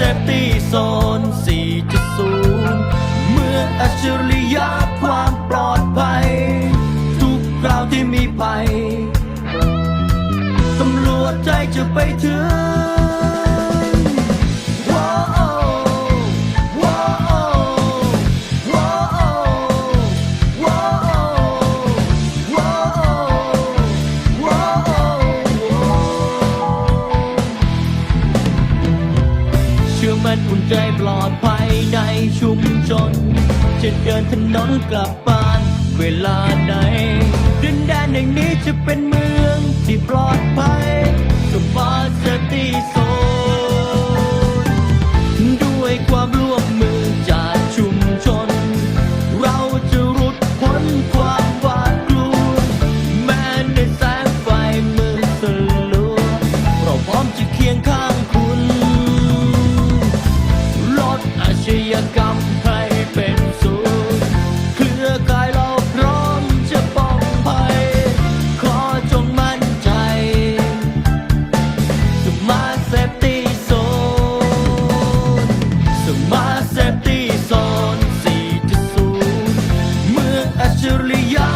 ฟตี้โซน4.0 เมื่ออัจฉริยะความปลอดภัย ทุกคราวที่มีภัย ตำรวจใจจะไปถึง มันอุ่นใจปลอดภัยในชุมชน จะเดินถนนกลับบ้านเวลาไหนดินแดนแห่งนี้จะเป็นเมือง ดอาชญากรรมให้เป็นศูนย์เครือข่ายเราพร้อมจะป้องภัย ขอจงมั่นใจ สมาร์ทเซฟตี้โซน สมาร์ทเซฟตี้โซน4.0 เมืองอัจฉริยะ